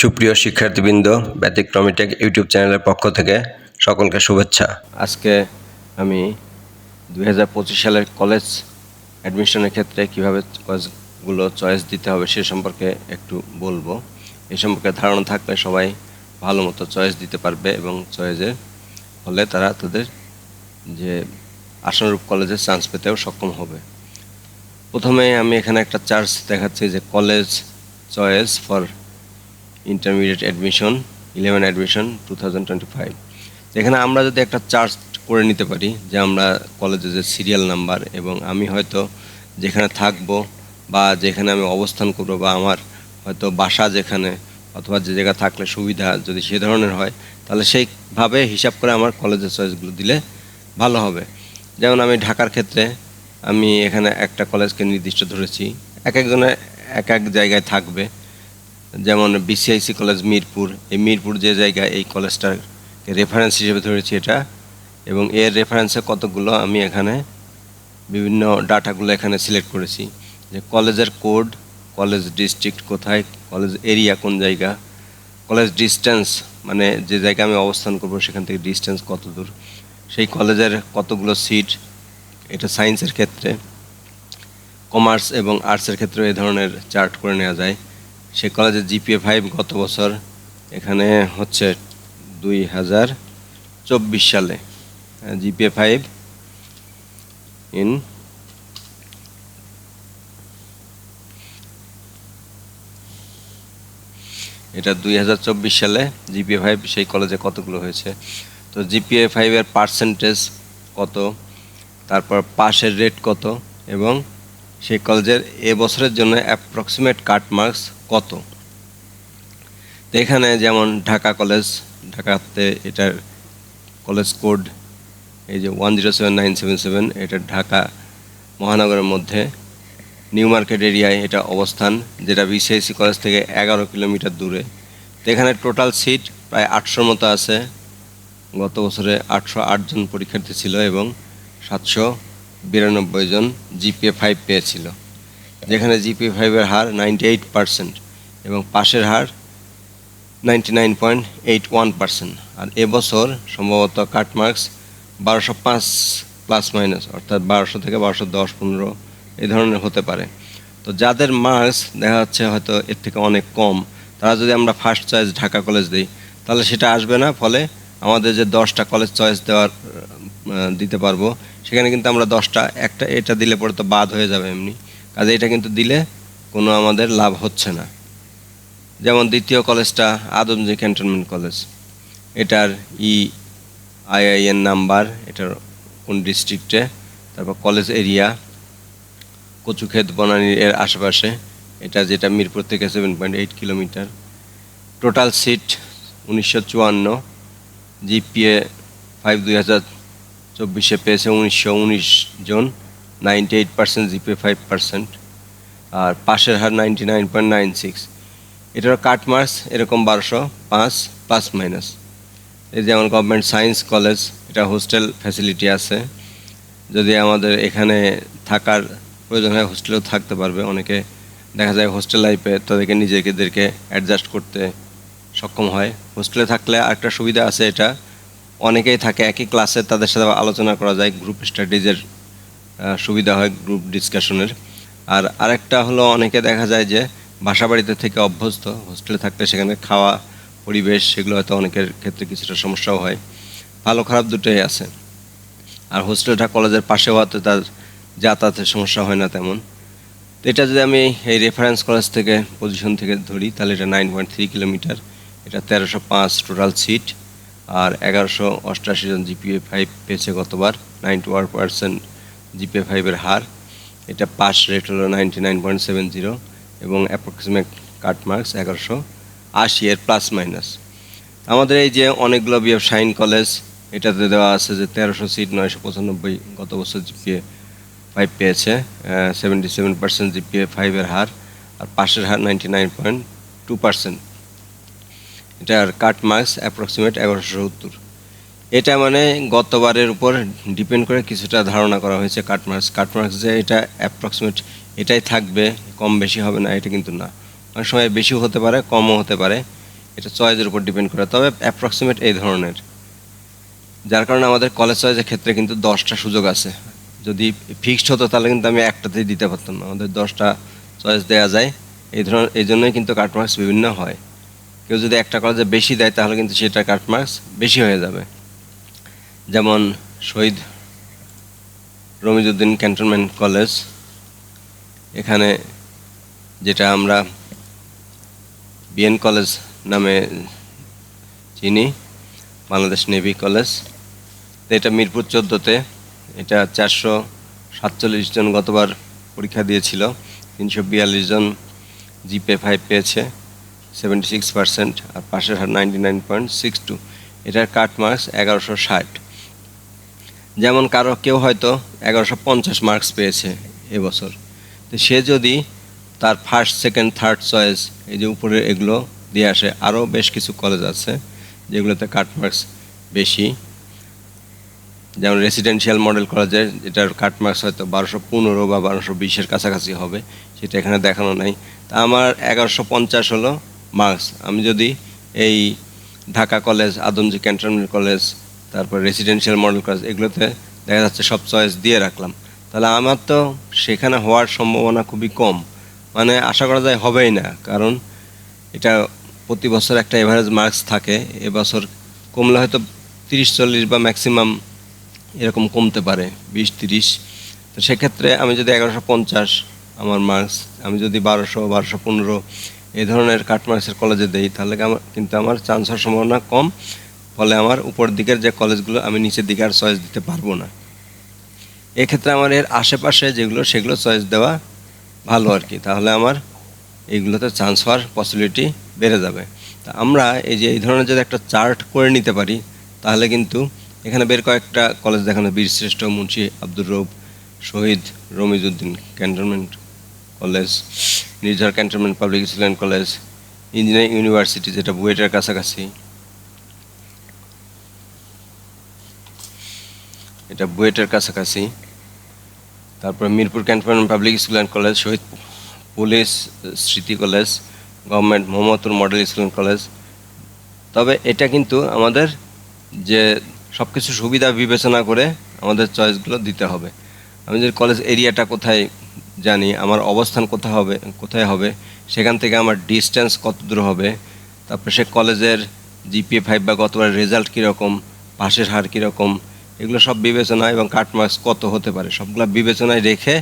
সুপ্রিয় শিক্ষার্থীবৃন্দ ব্যতিক্রমী টেক ইউটিউব চ্যানেলের পক্ষ থেকে সকলকে শুভেচ্ছা। আজকে আমি দু হাজার পঁচিশ সালের কলেজ অ্যাডমিশনের ক্ষেত্রে কীভাবে কলেজগুলো চয়েস দিতে হবে সে সম্পর্কে একটু বলব। এই সম্পর্কে ধারণা থাকলে সবাই ভালো মতো চয়েস দিতে পারবে এবং চয়েসের ফলে তারা তাদের যে আশানুরূপ কলেজে চান্স পেতেও সক্ষম হবে। প্রথমে আমি এখানে একটা চার্জ দেখাচ্ছি যে college choice for intermediate admission eleven admission two thousand twenty five এখানে আমরা যদি একটা চার্জ করে নিতে পারি যে আমরা কলেজের যে সিরিয়াল নাম্বার এবং আমি হয়তো যেখানে থাকব বা যেখানে আমি অবস্থান করব বা আমার হয়তো বাসা যেখানে অথবা যে জায়গা থাকলে সুবিধা যদি সে ধরনের হয়, তাহলে সেইভাবে হিসাব করে আমার কলেজের চয়েসগুলো দিলে ভালো হবে। যেমন আমি ঢাকার ক্ষেত্রে আমি এখানে একটা কলেজকে নির্দিষ্ট ধরেছি, এক একজনের এক এক জায়গায় থাকবে। যেমন বিসিআইসি কলেজ মিরপুর, এই মিরপুর যে জায়গা এই কলেজটাকে রেফারেন্স হিসেবে ধরেছি এটা, এবং এর রেফারেন্সে কতগুলো আমি এখানে বিভিন্ন ডাটাগুলো এখানে সিলেক্ট করেছি। যে কলেজের কোড কলেজ ডিস্ট্রিক্ট কোথায় কলেজ এরিয়া কোন জায়গা কলেজ ডিস্টেন্স মানে যে জায়গায় আমি অবস্থান করব সেখান থেকে ডিস্টেন্স কত দূর, সেই কলেজের কতগুলো সিট এটা সায়েন্সের ক্ষেত্রে কমার্স এবং আর্টসের ক্ষেত্রে এ ধরনের চার্ট করে নেওয়া যায়। সে কলেজের জিপিএ ফাইভ গত বছর এখানে হচ্ছে দুই হাজার চব্বিশ সালে জিপিএ ফাইভ ইন এটা দুই হাজার চব্বিশ সালে জিপিএ ফাইভ সেই কলেজে কতগুলো হয়েছে? তো জিপিএ ফাইভের পার্সেন্টেজ কত? তারপর পাশের রেট কত? এবং সেই কলেজের এ বছরের জন্য অ্যাপ্রক্সিমেট কাট মার্কস কত? এখানে যেমন ঢাকা কলেজ, ঢাকাতে এটার কলেজ কোড এই যে one zero seven nine seven seven এটা ঢাকা মহানগরের মধ্যে। নিউ মার্কেট এরিয়ায় এটা অবস্থান, যেটা বিসিআইসি কলেজ থেকে এগারো কিলোমিটার দূরে। তো এখানে টোটাল সিট প্রায় আটশোর মতো আছে। গত বছরে আটশো জন পরীক্ষার্থী ছিল এবং সাতশো বিরানব্বই জন জিপিএ ফাইভ পেয়েছিল, যেখানে জিপিএ ফাইভের হার নাইনটি এইট পার্সেন্ট এবং পাশের হার ninety nine point eight one percent আর এবছর সম্ভবত কাট মার্কস বারোশো পাঁচ প্লাস মাইনাস অর্থাৎ বারোশো থেকে বারোশো দশ পনেরো এই ধরনের হতে পারে। তো যাদের মার্কস দেখা যাচ্ছে হয়তো এর থেকে অনেক কম, তারা যদি আমরা ফার্স্ট চয়েস ঢাকা কলেজ দিই, তাহলে সেটা আসবে না, ফলে আমাদের যে দশটা কলেজ চয়েস দেওয়ার দিতে পারব। সেখানে কিন্তু আমরা দশটা, একটা এটা দিলে পরে তো বাদ হয়ে যাবে এমনি। কাজে এটা কিন্তু দিলে কোনো আমাদের লাভ হচ্ছে না। যেমন দ্বিতীয় কলেজটা আদমজি ক্যান্টনমেন্ট কলেজ। এটার ই আইআইএন নাম্বার, এটার কোন ডিস্ট্রিক্টে তারপর কলেজ এরিয়া, কচুক্ষেত বনানীর এর আশেপাশে। এটা যেটা মিরপুর থেকে seven point eight kilometre total seat উনিশশো চুয়ান্ন জিপিএ ফাইভ দুই হাজার চব্বিশে পেয়েছে উনিশশো উনিশ জন ninety eight percent GPA five percent আর পাশের হার ninety nine point nine six এটার কাট মার্কস, এরকম বারোশো পাঁচ প্লাস মাইনাস এই যেমন গভর্নমেন্ট সায়েন্স কলেজ এটা হোস্টেল ফ্যাসিলিটি আছে। যদি আমাদের এখানে থাকার প্রয়োজন হয় হোস্টেলেও থাকতে পারবে। অনেকে দেখা যায় হোস্টেল লাইফে তাদেরকে, নিজেদেরকে অ্যাডজাস্ট করতে সক্ষম হয়। হোস্টেলে থাকলে আরেকটা সুবিধা আছে এটা। অনেকেই থাকে, একই ক্লাসে তাদের সাথে আলোচনা করা যায় গ্রুপ স্টাডিজের সুবিধা হয় গ্রুপ ডিসকাশনের আর আরেকটা হলো, অনেকে দেখা যায় যে বাসা বাড়িতে থেকে অভ্যস্ত হোস্টেলে থাকলে সেখানে খাওয়া, পরিবেশ, সেগুলো হয়তো অনেকের ক্ষেত্রে কিছুটা সমস্যাও হয়। ভালো খারাপ দুটোই আছে। আর হোস্টেলটা কলেজের পাশে হওয়াতে তার যাতায়াতের সমস্যা হয় না তেমন। তো এটা যদি আমি এই রেফারেন্স কলেজ থেকে পজিশন থেকে ধরি, তাহলে এটা নাইন পয়েন্ট থ্রি কিলোমিটার এটা তেরোশো পাঁচ টোটাল সিট আর এগারোশো অষ্টাশি জন জিপিএ ফাইভ পেয়েছে গতবার নাইনটি ওয়ান পার্সেন্ট জিপিএ ফাইভের হার। এটা পাস রেট হলো ninety nine point seven zero এবং অ্যাপ্রক্সিমেট কাট মার্কস এগারোশো আশি এর প্লাস মাইনাস আমাদের এই যে অনেকগুলো বিএফ শাইন কলেজ এটাতে দেওয়া আছে যে তেরোশো সিট নয়শো পঁচানব্বই গত বছর জিপিএ ফাইভ পেয়েছে সেভেন্টি সেভেন পার্সেন্ট জিপিএ ফাইভের হার, আর পাশের হার ninety nine point two percent এটার কাট মার্কস অ্যাপ্রক্সিমেট এগারোশো সত্তর। এটা মানে গতবারের উপর ডিপেন্ড করে কিছুটা ধারণা করা হয়েছে কাট মার্কস। কাট মার্কস যে এটা অ্যাপ্রক্সিমেট এটাই থাকবে, কম বেশি হবে না, এটা কিন্তু না। অনেক সময় বেশিও হতে পারে, কমও হতে পারে। এটা চয়েসের উপর ডিপেন্ড করে, তবে অ্যাপ্রক্সিমেট এই ধরনের। যার কারণে আমাদের কলেজ চয়েসের ক্ষেত্রে কিন্তু দশটা সুযোগ আছে। যদি ফিক্সড হতো তাহলে কিন্তু আমি একটাতেই দিতে পারতাম না। আমাদের দশটা চয়েস দেওয়া যায়। এই ধরনের, এই জন্যই কিন্তু কাটমার্কস বিভিন্ন হয়। কেউ যদি একটা কলেজে বেশি দেয়, তাহলে কিন্তু সেটা কাটমার্কস বেশি হয়ে যাবে। যেমন শহীদ রমিজুদ্দিন ক্যান্টনমেন্ট কলেজ, এখানে যেটা আমরা বিএন কলেজ নামে চিনি, বাংলাদেশ নেভি কলেজ। তো এটা মিরপুর চোদ্দোতে, এটা চারশো সাতচল্লিশ জন গতবার পরীক্ষা দিয়েছিল, তিনশো বিয়াল্লিশ জন জিপে ফাইভ পেয়েছে। সেভেন্টি সিক্স পার্সেন্ট আর পাশের হার ninety nine point six two এটার কাট মার্কস এগারোশো ষাট। যেমন কারও কেউ হয়তো এগারোশো পঞ্চাশ মার্কস পেয়েছে এবছর। তো সে যদি তার ফার্স্ট সেকেন্ড থার্ড চয়েস এই যে উপরে এগুলো দিয়ে আসে, আরও বেশ কিছু কলেজ আছে যেগুলোতে কাট মার্কস বেশি। যেমন রেসিডেন্সিয়াল মডেল কলেজের এটার কাট মার্কস হয়তো বারোশো পনেরো বা বারোশো বিশের কাছাকাছি হবে, সেটা এখানে দেখানো নাই। তা আমার এগারোশো পঞ্চাশ হলো মার্কস। আমি যদি এই Dhaka college, Adamjee cantonment college, তারপর রেসিডেন্সিয়াল মডেল কলেজ এগুলোতে দেখা যাচ্ছে সব চয়েস দিয়ে রাখলাম। তাহলে আমার তো সেখানে হওয়ার সম্ভাবনা খুবই কম। মানে আশা করা যায় হবেই না, কারণ এটা প্রতি বছর একটা এভারেজ মার্কস থাকে। এবছর কমলে হয়তো তিরিশ, চল্লিশ বা ম্যাক্সিমাম এরকম কমতে পারে, বিশ, তিরিশ। তো সেক্ষেত্রে আমি যদি এগারোশো পঞ্চাশ আমার মার্কস আমি যদি বারোশো বারোশো পনেরো এই ধরনের কাট মার্কসের কলেজে দেই, তাহলে আমার কিন্তু আমার চান্স হওয়ার সম্ভাবনা কম। ফলে আমার উপর দিকের যে কলেজগুলো আমি নিচের দিকে আর চয়েস দিতে পারব না। এক্ষেত্রে আমার এর আশেপাশে যেগুলো, সেগুলো চয়েস দেওয়া ভালো আর কি। তাহলে আমার এইগুলোতে চান্স হওয়ার পসিবিলিটি বেড়ে যাবে। তা আমরা এই যে, এই ধরনের যদি একটা চার্ট করে নিতে পারি, তাহলে কিন্তু এখানে বের কয়েকটা কলেজ দেখানো। Birshreshtha Munshi, Abdur Rouf Shahid, Ramizuddin cantonment college Nirjhor cantonment public school college engineering university যেটা বুয়েটের কাছাকাছি। এটা বুয়েটের কাছাকাছি। তারপর Mirpur cantonment public school and college Shahid police Smriti college government Mohammadpur model school and college তবে এটা কিন্তু আমাদের যে সব কিছু সুবিধা বিবেচনা করে আমাদের চয়েসগুলো দিতে হবে। আমি কলেজ এরিয়াটা কোথায় জানি আমার অবস্থান কোথায় হবে কোথায় হবে, সেখান থেকে আমার ডিস্টেন্স কত দূর হবে, তারপরে সে কলেজের জিপিএ ফাইভ বা গতবার রেজাল্ট কীরকম, পাশের হার কীরকম, এগুলো সব বিবেচনা এবং কাট মার্কস কত হতে পারে, সবগুলো বিবেচনায় রেখে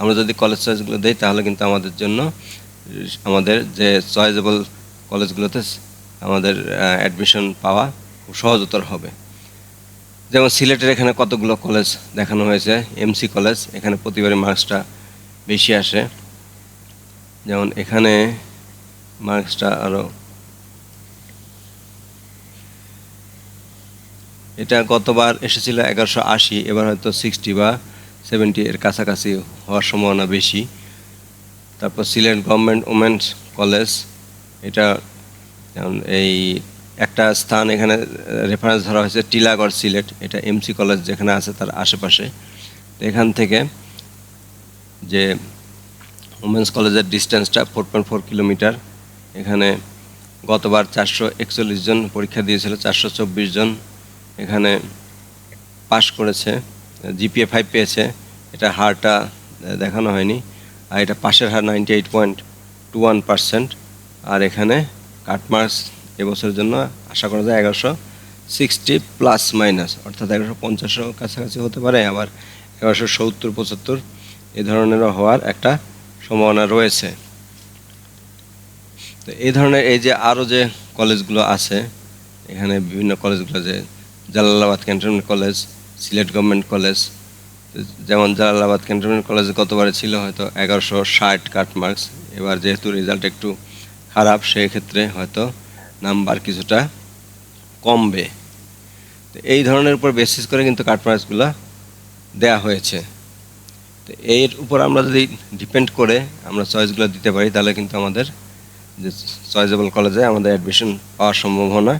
আমরা যদি কলেজ চয়েসগুলো দিই, তাহলে কিন্তু আমাদের জন্য, আমাদের যে চয়েসেবল কলেজগুলোতে আমাদের অ্যাডমিশন পাওয়া খুব সহজতর হবে। যেমন সিলেটের এখানে কতগুলো কলেজ দেখানো হয়েছে এমসি কলেজ এখানে প্রতিবারই মার্কসটা বেশি আসে। যেমন এখানে মার্কসটা আরও এটা গতবার এসেছিল এগারোশো আশি, এবার হয়তো সিক্সটি বা সেভেন্টি এর কাছাকাছি হওয়ার সম্ভাবনা বেশি। তারপর সিলেট গভর্নমেন্ট ওমেন্স কলেজ, এটা যেমন এই একটা স্থান এখানে রেফারেন্স ধরা হয়েছে, টিলাগড় সিলেট, এটা এমসি কলেজ যেখানে আছে তার আশেপাশে। এখান থেকে যে উমেন্স কলেজের ডিস্টেন্সটা ফোর পয়েন্ট ফোর কিলোমিটার এখানে গতবার চারশো একচল্লিশ জন পরীক্ষা দিয়েছিল, চারশো চব্বিশ জন এখানে পাশ করেছে জিপিএ ফাইভ পেয়েছে। এটা হারটা দেখানো হয়নি। আর এটা পাশের হার ninety eight point two one percent আর এখানে কাটমার্কস এবছরের জন্য আশা করা যায় এগারোশো সিক্সটি প্লাস মাইনাস অর্থাৎ এগারোশো পঞ্চাশও কাছাকাছি হতে পারে। আবার এগারোশো সত্তর, পঁচাত্তর এ ধরনেরও হওয়ার একটা সম্ভাবনা রয়েছে। তো এই ধরনের এই যে আরও যে কলেজগুলো আছে, এখানে বিভিন্ন কলেজগুলো যে Jalalabad cantonment college, Sylhet government college, যেমন জালালাবাদ ক্যান্টনমেন্ট কলেজ গতবারে ছিল হয়তো এগারোশো ষাট কাট মার্কস, এবার যেহেতু রেজাল্ট একটু খারাপ, সেক্ষেত্রে হয়তো নাম্বার কিছুটা কমবে। তো এই ধরনের উপর বেসিস করে কিন্তু কাট মার্কসগুলো দেয়া হয়েছে। তো এর উপর আমরা যদি ডিপেন্ড করে আমরা চয়েসগুলো দিতে পারি, তাহলে কিন্তু আমাদের যে চয়েসেবল কলেজে আমাদের অ্যাডমিশন পাওয়ার সম্ভাবনা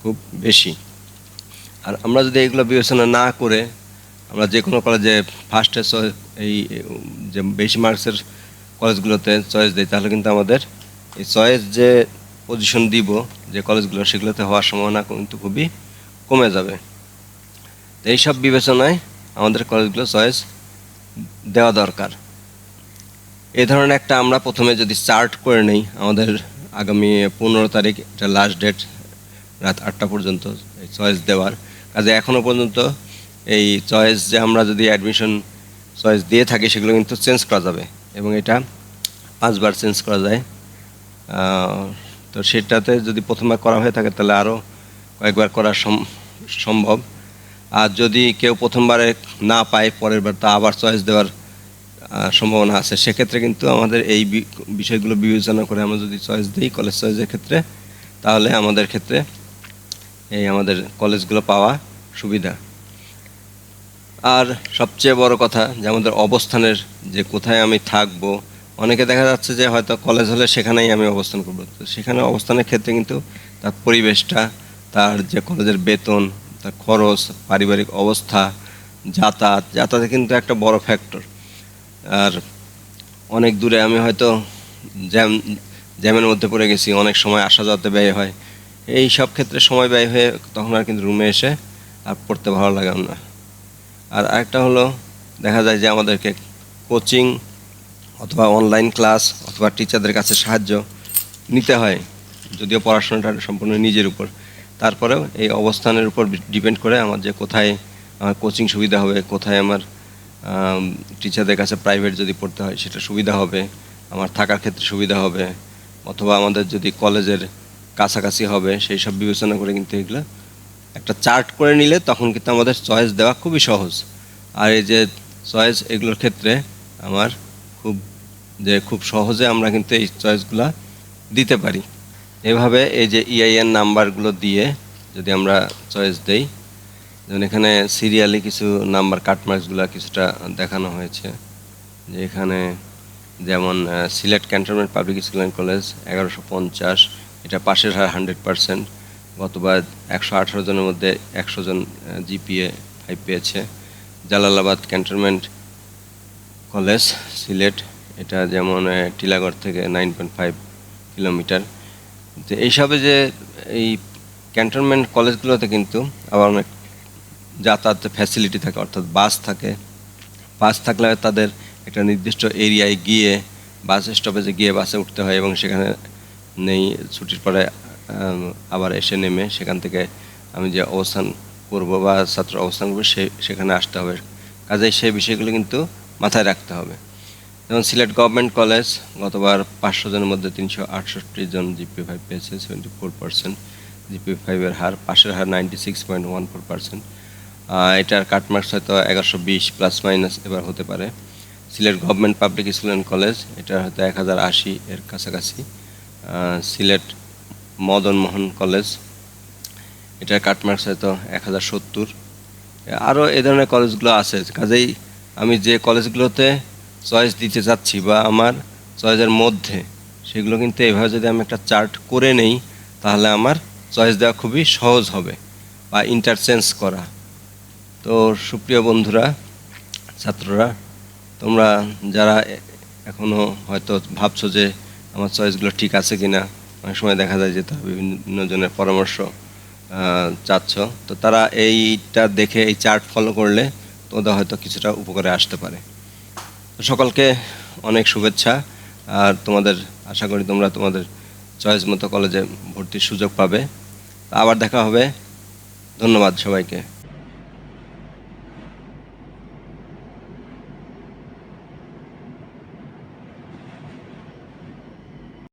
খুব বেশি। আর আমরা যদি এইগুলো বিবেচনা না করে আমরা যে কোনো কলেজে ফার্স্টে এই যে বেশি মার্কসের কলেজগুলোতে চয়েস দিই, তাহলে কিন্তু আমাদের এই চয়েস যে পজিশন দিব, যে কলেজগুলো সেগুলোতে হওয়ার সম্ভাবনা কিন্তু খুবই কমে যাবে। এইসব বিবেচনায় আমাদের কলেজগুলো চয়েস দেওয়া দরকার। এই ধরনের একটা আমরা প্রথমে যদি চার্ট করে নেই, আমাদের আগামী পনেরো তারিখ, এটা লাস্ট ডেট রাত আটটা পর্যন্ত এই চয়েস দেওয়ার। কাজে এখনও পর্যন্ত এই চয়েস যে আমরা যদি অ্যাডমিশন চয়েস দিয়ে থাকি, সেগুলো কিন্তু চেঞ্জ করা যাবে এবং এটা পাঁচবার চেঞ্জ করা যায়। তো সেটাতে যদি প্রথমবার করা হয়ে থাকে, তাহলে আরও কয়েকবার করা সম- সম্ভব। আর যদি কেউ প্রথমবারে না পায়, পরের বার তা আবার চয়েস দেওয়ার সম্ভাবনা আছে, সেক্ষেত্রে কিন্তু আমাদের এই বিষয়গুলো বিবেচনা করে আমরা যদি চয়েস দিই কলেজ চয়েসের ক্ষেত্রে, তাহলে আমাদের ক্ষেত্রে এই আমাদের কলেজগুলো পাওয়া সুবিধা। আর সবচেয়ে বড় কথা যে আমাদের অবস্থানের যে কোথায় আমি থাকব, অনেকে দেখা যাচ্ছে যে হয়তো কলেজ হলে সেখানেই আমি অবস্থান করব। তো সেখানে অবস্থানের ক্ষেত্রে কিন্তু তার পরিবেশটা, তার যে কলেজের বেতন তার খরচ, পারিবারিক অবস্থা, যাতায়াত যাতায়াত কিন্তু একটা বড় ফ্যাক্টর আর অনেক দূরে আমি হয়তো জ্যাম, জ্যামের মধ্যে পড়ে গেছি, অনেক সময় আসা যাওয়াতে ব্যয় হয়। এই সব ক্ষেত্রে সময় ব্যয় হয়ে তখন আর কিন্তু রুমে এসে আর পড়তে ভালো লাগে না। আর আরেকটা হলো, দেখা যায় যে আমাদেরকে কোচিং অথবা অনলাইন ক্লাস অথবা টিচারদের কাছে সাহায্য নিতে হয়, যদিও পড়াশোনাটা সম্পূর্ণ নিজের উপর। তারপরেও এই অবস্থানের উপর ডিপেন্ড করে আমার যে কোথায় আমার কোচিং সুবিধা হবে, কোথায় আমার টিচারদের কাছে প্রাইভেট যদি পড়তে হয় সেটা সুবিধা হবে, আমার থাকার ক্ষেত্রে সুবিধা হবে, অথবা আমাদের যদি কলেজের কাছাকাছি হবে সেই সব বিবেচনা করে কিন্তু এগুলো একটা চার্ট করে নিলে তখন কিন্তু আমাদের চয়েস দেওয়া খুবই সহজ। আর এই যে চয়েস এগুলোর ক্ষেত্রে আমার খুব, যে খুব সহজে আমরা কিন্তু এই চয়েসগুলো দিতে পারি। এভাবে এই যে ইআইএন নাম্বারগুলো দিয়ে যদি আমরা চয়েস দেই, যেমন এখানে সিরিয়ালি কিছু নাম্বার কাটমার্কসগুলো কিছুটা দেখানো হয়েছে, যে এখানে যেমন Sylhet cantonment public school and college এগারোশো পঞ্চাশ, এটা পাশের হার হান্ড্রেড পার্সেন্ট গতবার একশো আঠারো জনের মধ্যে একশো জন জিপিএ ফাইভ পেয়েছে। জালালাবাদ ক্যান্টনমেন্ট কলেজ সিলেট এটা যেমন টিলাগড় থেকে নাইন পয়েন্ট ফাইভ কিলোমিটার। তো এইসবে যে এই ক্যান্টনমেন্ট কলেজগুলোতে কিন্তু আবার অনেক যাতায়াতের ফ্যাসিলিটি থাকে, অর্থাৎ বাস থাকে। বাস থাকলে তাদের একটা নির্দিষ্ট এরিয়ায় গিয়ে বাস স্টপেজে গিয়ে বাসে উঠতে হয় এবং সেখানে নেই, ছুটির পরে আবার এসে নেমে সেখান থেকে আমি যে অবস্থান করব বা ছাত্র অবস্থান করব সে, সেখানে আসতে হবে। কাজেই সেই বিষয়গুলো কিন্তু মাথায় রাখতে হবে। যেমন সিলেট গভর্নমেন্ট কলেজ গতবার পাঁচশো জনের মধ্যে তিনশো আটষট্টি জন জিপি ফাইভ পেয়েছে সেভেন্টি ফোর পার্সেন্ট জিপি ফাইভের হার, পাশের হার ninety six point one four percent এটার কাটমার্কস হয়তো এগারোশো বিশ প্লাস মাইনাস এবার হতে পারে। Sylhet government public school and college এটা হয়তো এক হাজার আশি এর কাছাকাছি। সিলেট মদন মোহন কলেজ, এটার কাটমার্কস হয়তো এক হাজার সত্তর। আরও এ ধরনের কলেজগুলো আছে, কাজেই আমি যে কলেজগুলোতে চয়েস দিতে চাচ্ছি বা আমার চয়েসের মধ্যে, সেগুলো কিন্তু এভাবে যদি আমি একটা চার্ট করে নেই, তাহলে আমার চয়েস দেওয়া খুবই সহজ হবে বা ইন্টারচেঞ্জ করা। তো সুপ্রিয় বন্ধুরা, ছাত্ররা, তোমরা যারা এ- এখনও হয়তো ভাবছ যে আমার চয়েসগুলো ঠিক আছে কি না অনেক সময় দেখা যায় যে তারা বিভিন্ন জনের পরামর্শ চাচ্ছ। তো তারা এইটা দেখে, এই চার্ট ফলো করলে তোমাদের হয়তো কিছুটা উপকারে আসতে পারে। তো সকলকে অনেক শুভেচ্ছা। আর তোমাদের, আশা করি তোমরা তোমাদের চয়েস মতো কলেজে ভর্তির সুযোগ পাবে। আবার দেখা হবে। ধন্যবাদ সবাইকে।